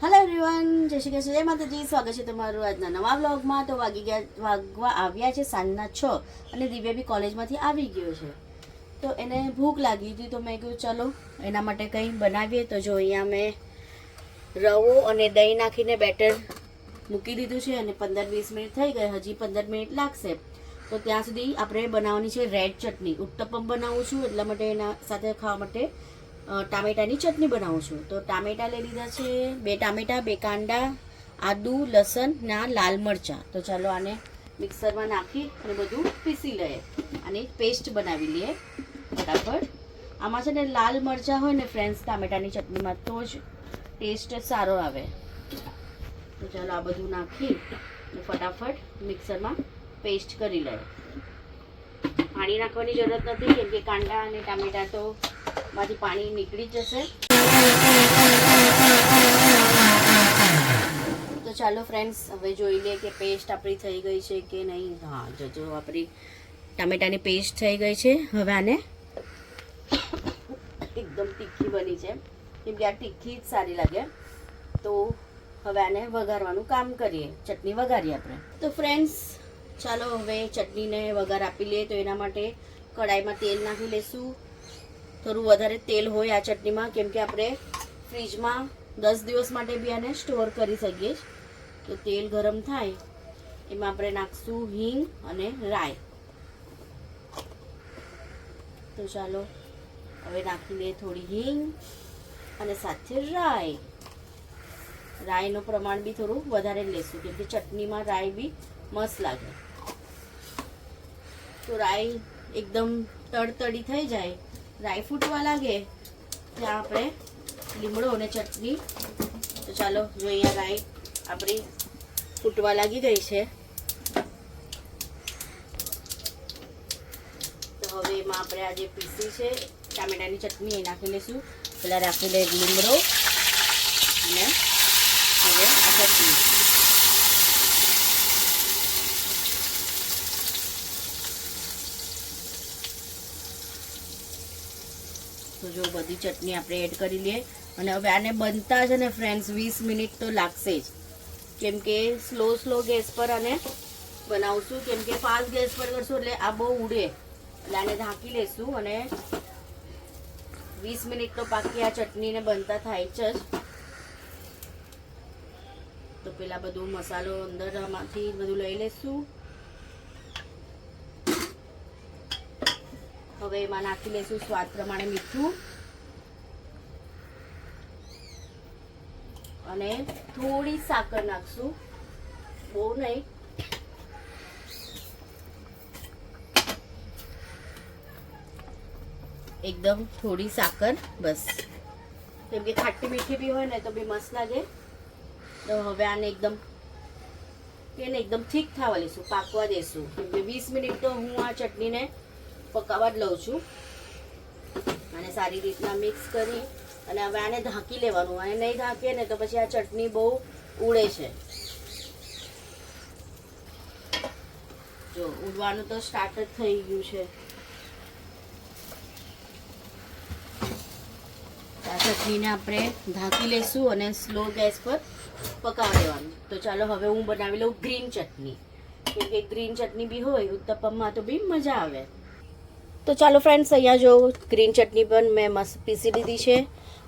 Hello everyone જય શ્રી કૃષ્ણ. જય માતાજી. સ્વાગત છે તમારું આજના નવા વ્લોગમાં. તો વાગી ગયા વાગવા આવ્યા છે સાંજના છ અને દિવ્યા બી કોલેજમાંથી આવી ગયો છે. તો એને ભૂખ લાગી હતી, તો મેં કહ્યું ચલો, એના માટે કંઈ બનાવીએ. તો જો અહીંયા મેં રવો અને દહીં નાખીને બેટર મૂકી દીધું છે અને પંદર વીસ મિનિટ થઈ ગઈ હજી પંદર મિનિટ લાગશે. તો ત્યાં સુધી આપણે બનાવવાની છે રેડ ચટણી. ઉત્તપમ બનાવું છું, એટલા માટે એના સાથે ખાવા માટે ટામેટાની ચટણી બનાવું છું. તો ટામેટા લઈ લીધા છે બે ટામેટા, બે કાંદા, આદુ, લસણ, ના, લાલ મરચાં. તો ચાલો આને મિક્સરમાં નાખી અને બધું પીસી લઈએ અને પેસ્ટ બનાવી લઈએ ફટાફટ. આમાં છે ને લાલ મરચાં હોય ને ફ્રેન્ડ્સ ટામેટાની ચટણીમાં તો જ ટેસ્ટ સારો આવે. તો ચાલો આ બધું નાખી ફટાફટ મિક્સરમાં પેસ્ટ કરી લઈએ. પાણી નાખવાની જરૂરત નથી કેમ કે કાંદા અને ટામેટા તો માંથી પાણી નીકળી જશે. તો ચાલો ફ્રેન્ડ્સ હવે જોઈ લઈએ કે પેસ્ટ આપણી થઈ ગઈ છે કે નહીં. હા, જો આપણી ટામેટાની પેસ્ટ થઈ ગઈ છે. હવે આને એકદમ તીખી બની છે. કેમ કે આ તીખી જ સારી લાગે. તો હવે આને વઘારવાનું કામ કરીએ. ચટણી વઘારીએ આપણે. તો ફ્રેન્ડ્સ ચાલો હવે ચટણીને વઘાર આપી લઈએ. તો એના માટે કડાઈમાં તેલ નાખી લઈશું થોડું વધારે તેલ હોય આ ચટણીમાં, કેમ કે આપણે ફ્રીજમાં દસ દિવસ માટે બી આને સ્ટોર કરી શકીએ તો તેલ ગરમ થાય, એમાં આપણે નાખશું હિંગ અને રાઈ. તો ચાલો, હવે નાખી લઈએ થોડી હિંગ અને સાથે રાઈ. રાઈનું પ્રમાણ બી થોડું વધારે લેશું, કેમ કે ચટણીમાં રાઈ બી મસ્ત લાગે. તો રાઈ એકદમ તડતડી થઈ જાય રાઈ ફૂટવા લાગે, ત્યાં આપણે લીમડો અને ચટણી. તો ચાલો જોઈએ રાઈ આપણી ફૂટવા લાગી ગઈ છે. તો હવે એમાં આપણે આ જે પીસી છે, ટામેટાની ચટણી એ નાખી લઈશું. પહેલાં રાખી લઈએ લીમડો અને હવે આ ચટણી. તો જો બધી ચટણી આપણે એડ કરી લઈએ. અને હવે આને બનતા છે ને ફ્રેન્ડ્સ વીસ મિનિટ તો લાગશે જ. કેમ કે સ્લો સ્લો ગેસ પર આને બનાવશું. કેમ કે ફાસ્ટ ગેસ પર કરશું એટલે આ બહુ ઉડે. એટલે આને ઢાંકી લેશું અને વીસ મિનિટ તો પાકી આ ચટણીને બનતા થાય જ. તો પેલા બધું મસાલો અંદર આમાંથી બધું લઈ લેશું. હવે એમાં નાખી લઈશું સ્વાદ પ્રમાણે મીઠું. અને થોડી સાકર નાખશું. બહુ નહીં. એકદમ થોડી સાકર, બસ. કેમ કે ખાટી મીઠી બી હોય ને તો બી મસ્ત લાગે. તો હવે આને એકદમ એને એકદમ ઠીક થવા લઈશું પાકવા દેશું. કેમ કે વીસ મિનિટ તો હું આ ચટણીને પકાવવા જ લઉં છું. અને સારી રીતના મિક્સ કરી અને હવે આને ઢાંકી લેવાનું. અને નહીં ઢાંકીએ ને તો પછી આ ચટણી બહુ ઉડે છે. જો, ઉડવાનું તો સ્ટાર્ટ જ થઈ ગયું છે. આ ચટણીને આપણે ઢાંકી લઈશું અને સ્લો ગેસ પર પકાવી લેવાનું તો ચાલો, હવે હું બનાવી લઉં ગ્રીન ચટણી. કેમ કે ગ્રીન ચટણી બી હોય, ઉત્તપમમાં તો બી મજા આવે. તો ચાલો ફ્રેન્ડ્સ અહીંયા જો ગ્રીન ચટણી પણ મેં મસ્ત પીસી લીધી છે.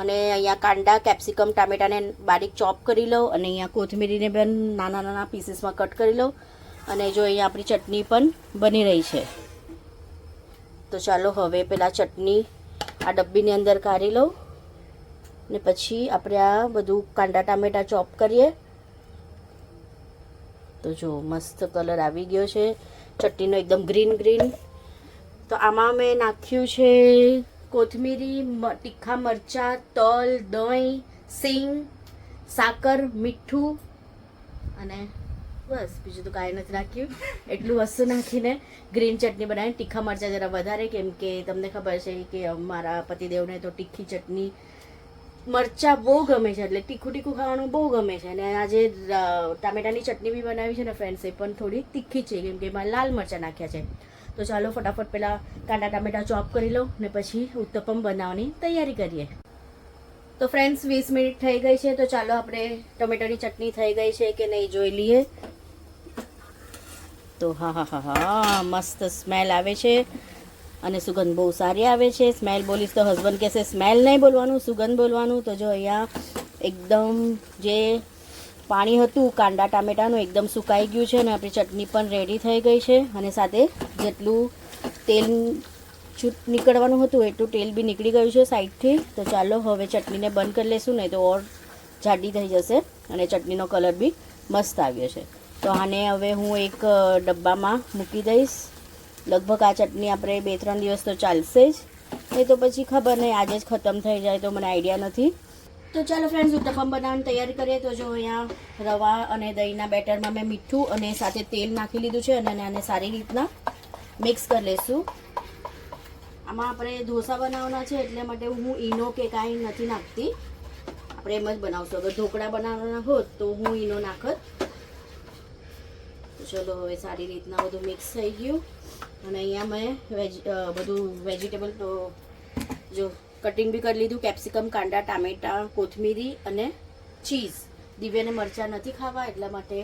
અને અહીંયા કાંડા કેપ્સિકમ ટામેટાને બારીક ચોપ કરી લઉં અને અહીંયા કોથમીરીને પણ નાના નાના પીસીસમાં કટ કરી લઉં. અને જો અહીંયા આપણી ચટણી પણ બની રહી છે. તો ચાલો હવે પેલા ચટણી આ ડબ્બીની અંદર કાઢી લઉં. ને પછી આપણે આ બધું કાંડા ટામેટા ચોપ કરીએ. તો જો મસ્ત કલર આવી ગયો છે. ચટણીનો એકદમ ગ્રીન ગ્રીન તો આમાં મેં નાખ્યું છે કોથમીરી તીખા મરચાં, તલ, દહીં, સિંગ, સાકર, મીઠું અને બસ, બીજું તો કાંઈ નથી નાખ્યું. એટલું વસ્તુ નાખીને ગ્રીન ચટણી બનાવીને તીખા મરચાં જરા વધારે, કેમ કે તમને ખબર છે કે મારા પતિદેવને તો તીખી ચટણી મરચાં બહુ ગમે છે, એટલે તીખું તીખું ખાવાનું બહુ ગમે છે. અને આજે ટામેટાની ચટણી બી બનાવી છે ને ફ્રેન્ડ્સ પણ થોડી તીખી છે, કેમ કે એમાં લાલ મરચાં નાખ્યા છે. તો ચાલો ફટાફટ પહેલાં કાંટા ટામેટા ચોપ કરી લઉં ને પછી ઉત્તપમ બનાવવાની તૈયારી કરીએ. તો ફ્રેન્ડ્સ વીસ મિનિટ થઈ ગઈ છે, તો ચાલો આપણે ટમેટાની ચટણી થઈ ગઈ છે કે નહીં જોઈ લઈએ. તો હા હા હા હા, મસ્ત સ્મેલ આવે છે અને સુગંધ બહુ સારી આવે છે. સ્મેલ બોલીશ તો હસબન્ડ કહેશે સ્મેલ નહીં બોલવાનું, સુગંધ બોલવાનું. તો જો અહીંયા એકદમ જે પાણી હતું, કાંદા, ટામેટાનું એકદમ સુકાઈ ગયું છે અને આપણી ચટણી પણ રેડી થઈ ગઈ છે. અને સાથે જેટલું તેલ છૂટ નીકળવાનું હતું, એટલું તેલ બી નીકળી ગયું છે સાઈડથી. તો ચાલો હવે ચટણીને બંધ કરી લેશું, નહીં તો ઓર જાડી થઈ જશે અને ચટણીનો કલર બી મસ્ત આવ્યો છે. તો આને હવે હું એક ડબ્બામાં મૂકી દઈશ. લગભગ આ ચટણી આપણે બે ત્રણ દિવસ તો ચાલશે જ. નહીં તો પછી ખબર નહીં, આજે જ ખતમ થઈ જાય તો મને આઈડિયા નથી. તો ચાલો ફ્રેન્ડ્સ ઉત્તપમ બનાવવાની તૈયારી કરીએ. તો જો અહીંયા રવા અને દહીંના બેટરમાં મેં મીઠું અને સાથે તેલ નાખી લીધું છે અને આને સારી રીતના મિક્સ કરી લઈશું. આમાં આપણે ઢોસા બનાવવાના છે, એટલે માટે હું ઈનો કે કાંઈ નથી નાખતી. આપણે એમ જ બનાવશું. અગર ઢોકળા બનાવવાના હોત તો હું ઈનો નાખત. તો ચલો હવે સારી રીતના બધું મિક્સ થઈ ગયું. અને અહીંયા મેં વેજ બધું વેજીટેબલ તો જો કટિંગ બી કરી લીધું, કેપ્સિકમ, કાંદા, ટામેટા, કોથમીરી અને ચીઝ. દિવ્યને મરચાં નથી ખાવા, એટલા માટે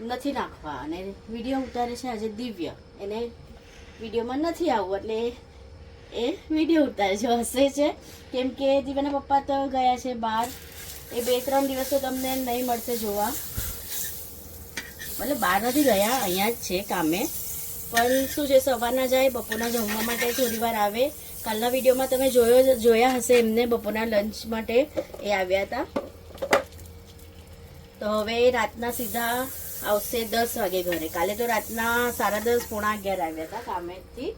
નથી નાખવા. અને વીડિયો ઉતારે છે આજે દિવ્ય. એને વિડીયોમાં નથી આવવું, એટલે એ વીડિયો ઉતારે છે. હસે છે. કેમ કે દિવ્યના પપ્પા તો ગયા છે બહાર. એ બે ત્રણ દિવસ તો તમને નહીં મળશે જોવા. મતલબ બહાર નથી ગયા, અહીંયા જ છે કામે. પણ શું છે, સવારના જાય, બપોરના જમવા માટે થોડી વાર આવે. કાલના વિડીયોમાં તમે જોયો જોયા હશે એમને બપોરના લંચ માટે એ આવ્યા હતા. તો હવે રાતના સીધા આવશે દસ વાગે ઘરે. કાલે તો રાતના સાડા દસ, પોણા અગિયાર આવ્યા હતા કામેથી.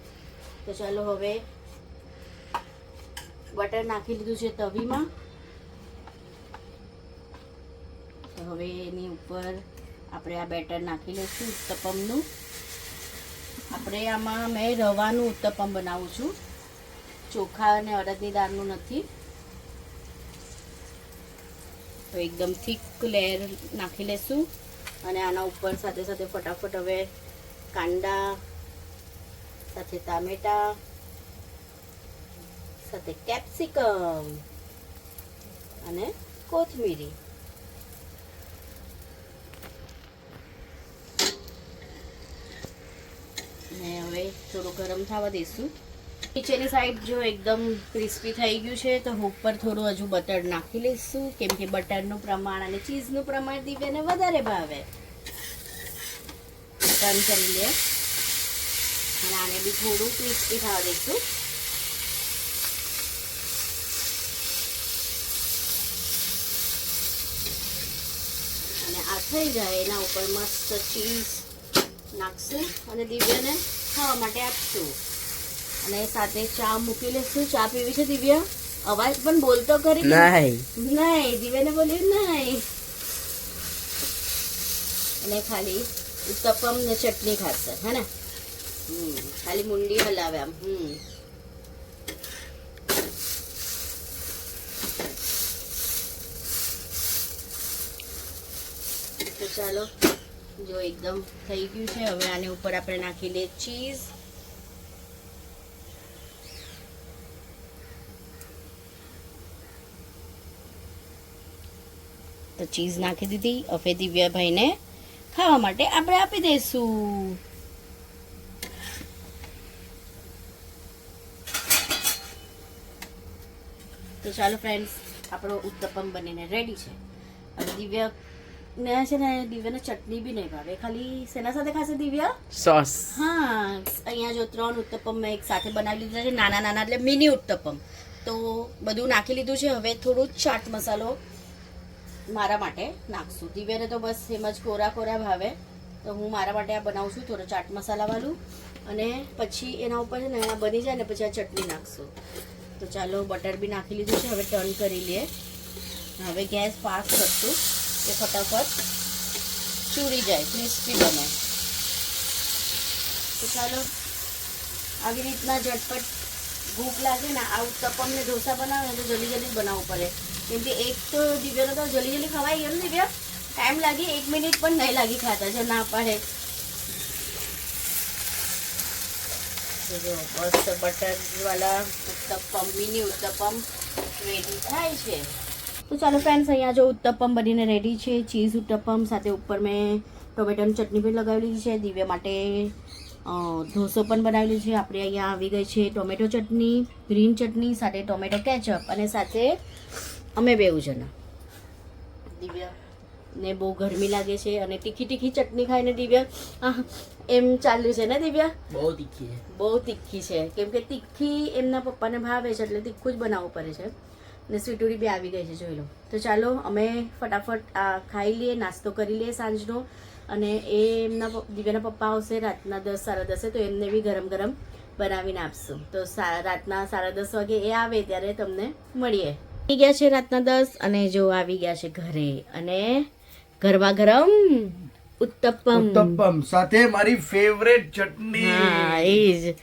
તો ચાલો હવે બટર નાખી લીધું છે તવીમાં. તો હવે એની ઉપર આપણે આ બેટર નાખી લઈશું ઉત્તપમનું. આપણે આમાં મેં રવાનું ઉત્તપમ બનાવું છું. ચોખા અને અડદની દાળનું નથી. તો એકદમ થીક લેયર નાખી લેશું અને આના ઉપર સાથે સાથે ફટાફટ હવે કાંદા, સાથે ટામેટા, સાથે કેપ્સિકમ અને કોથમીરી. ને હવે થોડું ગરમ થવા દઈશું નીચેની સાઈડ જો એકદમ ક્રિસ્પી થઈ ગયું છે, તો ઉપર થોડું હજુ બટર નાખી લઈશું. કેમ કે બટરનું પ્રમાણ અને ચીઝનું પ્રમાણ દિવ્યાને વધારે ભાવે. ટર્ન કરી લે. અને આને બી થોડું ક્રિસ્પી થવા દઈશું. અને આ થઈ જાય, એના ઉપર મસ્ત ચીઝ નાખશું અને દિવ્યાને ખાવા માટે આપશું. અને સાથે ચા મૂકી લેશું. ચા પીવી છે દિવ્ય? અવાજ પણ બોલતો કરી નહીં. નહીં દિવ્યાને બોલ્યું નહીં. અને ખાલી ઉત્તપમ ને ચટણી ખાશે હે ને? ખાલી મુંડી હલાવે આમ હમ. તો ચાલો જો એકદમ થઈ ગયું છે હવે આની ઉપર આપણે નાખી દઈએ ચીઝ. તો ચીઝ નાખી દીધી હવે દિવ્યાભાઈને ખાવા માટે આપણે આપી દઈશું. તો ચાલો ફ્રેન્ડ્સ આપણો ઉત્તપમ બનીને રેડી છે. હવે દિવ્ય ને છે ને દિવ્યાને ચટણી બી નહીં ભાવે. ખાલી શેના સાથે ખાશે દિવ્ય? સોસ હા અહીંયા જો ત્રણ ઉત્તપમ મેં એક સાથે બનાવી લીધા છે નાના નાના એટલે મિની ઉત્તપમ. તો બધું નાખી લીધું છે હવે થોડું ચાટ મસાલો મારા માટે નાખશું. દિવ્યાને તો બસ એમ જ કોરા કોરા ભાવે. તો હું મારા માટે આ બનાવું છું, થોડો ચાટ મસાલાવાળું અને પછી એના ઉપર છે ને આ બની જાય ને પછી આ ચટણી નાખશું. તો ચાલો, બટર બી નાખી લીધું છે, હવે ટર્ન કરી લઈએ. હવે ગેસ ફાસ્ટ કરશું કે ફટાફટ ચૂરી જાય ક્રિસ્પી બને. તો ચાલો, આવી રીતના ઝટપટ ભૂખ લાગે ને આ ઉત્તપમ ને ઢોસા બનાવે તો જલ્દી જલ્દી બનાવવું પડે. કેમ કે એક તો દિવ્યાનો તો જલ્દી જલ્દી ખવાઈ ગયો ને દિવ્યા. ટાઈમ લાગે એક મિનિટ પણ નહીં લાગી ખાતા છે ના પાડે. જો મસ્ત બટરવાલા ઉત્તપમ મિની ઉત્તપમ રેડી થાય છે. તો ચાલો ફ્રેન્ડ્સ અહીંયા જો ઉત્તપમ બનીને રેડી છે ચીઝ ઉત્તપમ સાથે ઉપર મેં ટોમેટોની ચટણી પણ લગાવી લીધી છે દિવ્ય માટે ઢોસો પણ બનાવેલી છે. આપણે અહીંયા આવી ગઈ છે ટોમેટો ચટણી ગ્રીન ચટણી સાથે ટોમેટો કેચઅપ અને સાથે અમે બેઉ જણા દિવ્ય ને બહુ ગરમી લાગે છે અને તીખી તીખી ચટણી ખાઈને દિવ્ય. એમ ચાલ્યું છે ને દિવ્યા? બહુ તીખી છે. બહુ તીખી છે. કેમ કે તીખી એમના પપ્પાને ભાવે છે એટલે તીખું જ બનાવવું પડે છે. ને સ્વીટુડી બી આવી ગઈ છે જોઈ લો. તો ચાલો અમે ફટાફટ આ ખાઈ લઈએ નાસ્તો કરી લઈએ સાંજનો. અને એ એમના દિવ્યાના પપ્પા આવશે રાતના દસ સાડા દસે તો એમને બી ગરમ ગરમ બનાવીને આપશું. તો સા- રાતના સાડા દસ વાગે એ આવે ત્યારે તમને મળીએ. આવી ગયા છે રાતના દસ અને જો આવી ગયા છે ઘરે અને ગરમા ગરમ ઉત્તપમ. ઉત્તપમ. સાથે મારી ફેવરેટ ચટણી. હા એ જ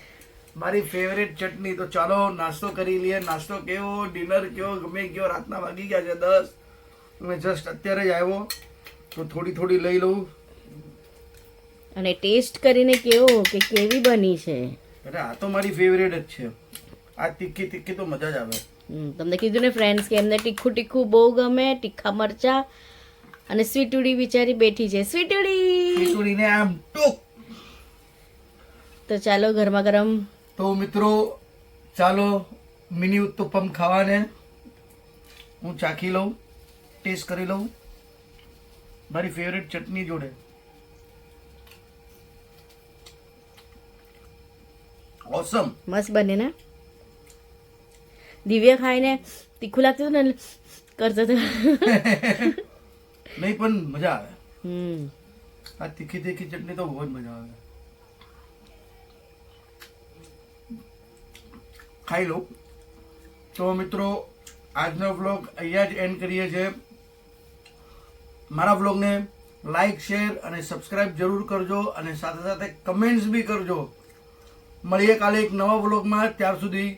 મારી ફેવરેટ ચટણી. તો ચાલો નાસ્તો કરી લઈએ. નાસ્તો કેવો ડિનર કેવો ગમે કેવો રાતના વાગી ગયા છે દસ. મેં જસ્ટ અત્યારે જ આવ્યો. તો થોડી થોડી લઈ લઉં. અને ટેસ્ટ કરીને કેવો કે કેવી બની છે? અરે આ તો મારી ફેવરેટ જ છે. આ તીખી તીખી તો મજા જ આવે. તમને કીધું ને ફ્રેન્ડ્સ કે એમને તીખું તીખું બહુ ગમે તીખા મરચા અને સ્વીટુડી બિચારી બેઠી છે. સ્વીટુડી આમ ટૂંક! તો ચાલો ગરમા ગરમ. તો મિત્રો ચાલો મિની ઉત્તપમ ખાવાને. હું ચાખી લઉં ટેસ્ટ કરી લઉં. મારી ફેવરેટ ચટણી જોડે. ઓસમ મસ્ત બને ને? દિવ્ય ખાઈને તીખું લાગતું ને કરતો હતો. નહીં પણ મજા આવે. હમ. આ તીખી તીખી ચટણી તો બહુ જ મજા આવે. ખાઈ લો. તો મિત્રો આજનો વ્લોગ અહીંયા જ એન્ડ કરીએ છીએ. મારા વ્લોગને લાઈક શેર અને સબસ્ક્રાઇબ જરૂર કરજો અને સાથે સાથે કમેન્ટ્સ બી કરજો. મળીએ કાલે એક નવા વ્લોગમાં ત્યાર સુધી